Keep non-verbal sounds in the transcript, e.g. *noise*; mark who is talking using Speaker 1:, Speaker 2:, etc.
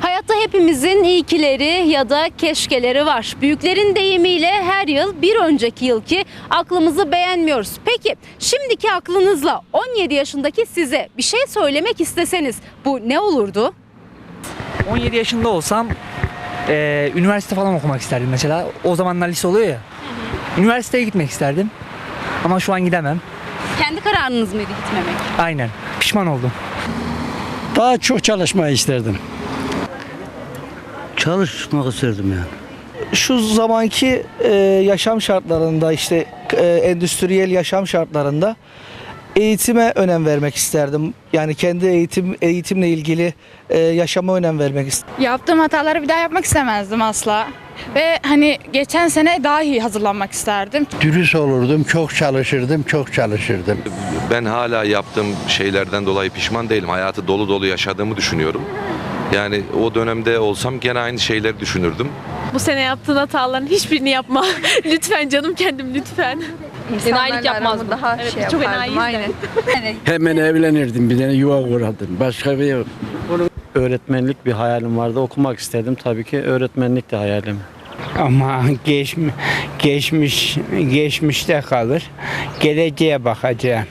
Speaker 1: Hayatta hepimizin iyikileri ya da keşkeleri var. Büyüklerin deyimiyle her yıl bir önceki yılki aklımızı beğenmiyoruz. Peki şimdiki aklınızla 17 yaşındaki size bir şey söylemek isteseniz bu ne olurdu?
Speaker 2: 17 yaşında olsam eee, üniversite falan okumak isterdim mesela. O zamanlar lise oluyor ya. Üniversiteye gitmek isterdim. Ama şu an gidemem.
Speaker 1: Kendi kararınız mıydı gitmemek?
Speaker 2: Aynen. Pişman oldum.
Speaker 3: Daha çok çalışmayı isterdim.
Speaker 4: Çalışmak isterdim yani.
Speaker 5: şu zamanki e, yaşam şartlarında işte e, endüstriyel yaşam şartlarında eğitime önem vermek isterdim. Yani kendi eğitim eğitimle ilgili e, yaşama önem vermek isterdim.
Speaker 6: Yaptığım hataları bir daha yapmak istemezdim asla. Ve hani geçen sene daha iyi hazırlanmak isterdim.
Speaker 4: Dürüst olurdum, çok çalışırdım, çok çalışırdım.
Speaker 7: Ben hala yaptığım şeylerden dolayı pişman değilim. Hayatı dolu dolu yaşadığımı düşünüyorum. Yani o dönemde olsam gene aynı şeyleri düşünürdüm.
Speaker 8: Bu sene yaptığın hataların hiçbirini yapma. *laughs* lütfen canım kendim lütfen. Enayilik yapmazdım. Daha evet, çok enayiyiz de. *laughs*
Speaker 3: Hemen evlenirdim, bir tane yuva kurardım. Başka bir yok.
Speaker 9: öğretmenlik bir hayalim vardı. Okumak istedim. Tabii ki öğretmenlik de hayalim.
Speaker 10: Ama geçmiş, geçmiş geçmişte kalır. Geleceğe bakacağım.